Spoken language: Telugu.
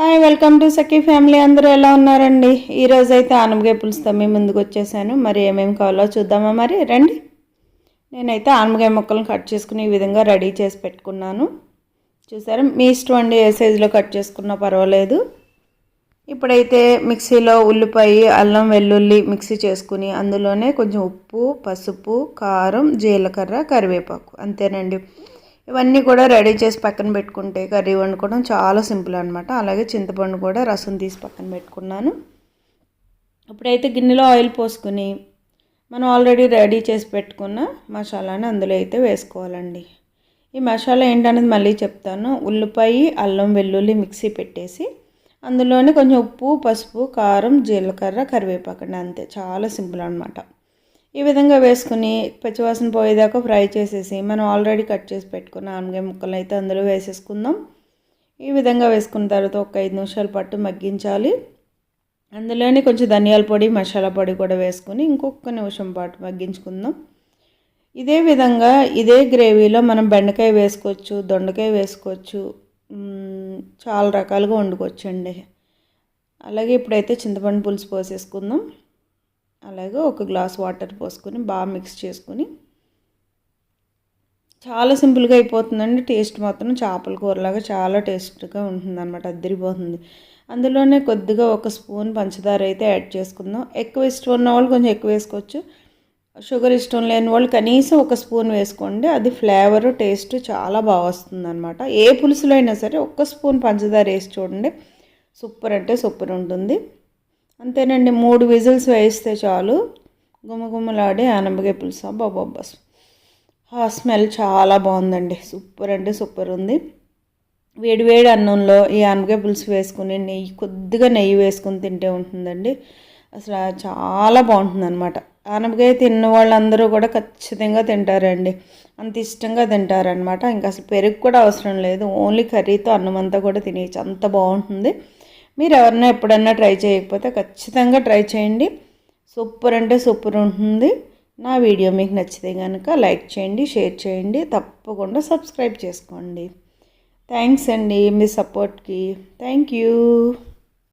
Hi welcome to Sakhi family. అందరూ ఎలా ఉన్నారండి? ఈరోజు అయితే ఆనపకాయ పులుసుతో మీ ముందుకు వచ్చేసాను. మరి ఏమేమి కావాలో చూద్దామా మరి? రండి. నేనైతే ఆనపకాయ ముక్కలను కట్ చేసుకుని ఈ విధంగా రెడీ చేసి పెట్టుకున్నాను. చూసారా? మీ ఇష్టం అండి ఏ సైజులో కట్ చేసుకున్నా పర్వాలేదు. ఇప్పుడైతే మిక్సీలో ఉల్లిపాయ అల్లం వెల్లుల్లి మిక్సీ చేసుకుని అందులోనే కొంచెం ఉప్పు పసుపు కారం జీలకర్ర కరివేపాకు. అంతేనండి. ఇవన్నీ కూడా రెడీ చేసి పక్కన పెట్టుకుంటే కర్రీ వండుకోవడం చాలా సింపుల్ అనమాట అలాగే చింతపండు కూడా రసం తీసి పక్కన పెట్టుకున్నాను. ఇప్పుడైతే గిన్నెలో ఆయిల్ పోసుకుని మనం ఆల్రెడీ రెడీ చేసి పెట్టుకున్న మసాలాని అందులో అయితే వేసుకోవాలండి. ఈ మసాలా ఏంటనేది మళ్ళీ చెప్తాను. ఉల్లిపాయ అల్లం వెల్లుల్లి మిక్సీ పెట్టేసి అందులోనే కొంచెం ఉప్పు పసుపు కారం జీలకర్ర కరివేపాకండి అంతే. చాలా సింపుల్ అనమాట ఈ విధంగా వేసుకుని పచ్చివాసన పోయేదాకా ఫ్రై చేసేసి మనం ఆల్రెడీ కట్ చేసి పెట్టుకున్న ఆనగాయ ముక్కలు అయితే అందులో వేసేసుకుందాం. ఈ విధంగా వేసుకున్న తర్వాత ఒక ఐదు నిమిషాల పాటు మగ్గించాలి. అందులోనే కొంచెం ధనియాల పొడి మసాలా పొడి కూడా వేసుకుని ఇంకొక నిమిషం పాటు మగ్గించుకుందాం. ఇదే విధంగా ఇదే గ్రేవీలో మనం బెండకాయ వేసుకోవచ్చు దొండకాయ వేసుకోవచ్చు చాలా రకాలుగా వండుకోవచ్చండి. అలాగే ఇప్పుడైతే చింతపండు పులుసు పోసేసుకుందాం. అలాగే ఒక గ్లాస్ వాటర్ పోసుకొని బాగా మిక్స్ చేసుకొని చాలా సింపుల్గా అయిపోతుందండి. టేస్ట్ మాత్రం చేపల కూరలాగా చాలా టేస్ట్గా ఉంటుంది అనమాట అద్దరిపోతుంది. అందులోనే కొద్దిగా ఒక స్పూన్ పంచదార అయితే యాడ్ చేసుకుందాం. ఎక్కువ ఇష్టం ఉన్న వాళ్ళు కొంచెం ఎక్కువ వేసుకోవచ్చు. షుగర్ ఇష్టం లేని వాళ్ళు కనీసం ఒక స్పూన్ వేసుకోండి. అది ఫ్లేవర్ టేస్ట్ చాలా బాగా వస్తుందన్నమాట. ఏ పులుసులో అయినా సరే ఒక్క స్పూన్ పంచదార వేసి చూడండి. సూపర్ అంటే సూపర్ ఉంటుంది. అంతేనండి మూడు విజిల్స్ వేయిస్తే చాలు. గుమగుమలాడే ఆనపకాయ పులుసు? బాబాస్ ఆ స్మెల్ చాలా బాగుందండి. సూపర్ అంటే సూపర్ ఉంది. వేడివేడి అన్నంలో ఈ ఆనపకాయ పులుసు వేసుకుని నెయ్యి కొద్దిగా నెయ్యి వేసుకుని తింటే ఉంటుందండి. అసలు చాలా బాగుంటుంది అనమాట ఆనపకాయ తిన్న వాళ్ళందరూ కూడా ఖచ్చితంగా తింటారండి. అంత ఇష్టంగా తింటారనమాట ఇంకా అసలు పెరుగు కూడా అవసరం లేదు. ఓన్లీ కర్రీతో అన్నం అంతా కూడా తినేయచ్చు. అంత బాగుంటుంది. మీరు ఎవరైనా ఎప్పుడన్నా ట్రై చేయకపోతే ఖచ్చితంగా ట్రై చేయండి. సూపర్ అంటే సూపర్ ఉంటుంది. నా వీడియో మీకు నచ్చితే కనుక లైక్ చేయండి షేర్ చేయండి తప్పకుండా సబ్స్క్రైబ్ చేసుకోండి. థ్యాంక్స్ అండి మీ సపోర్ట్కి. Thank you.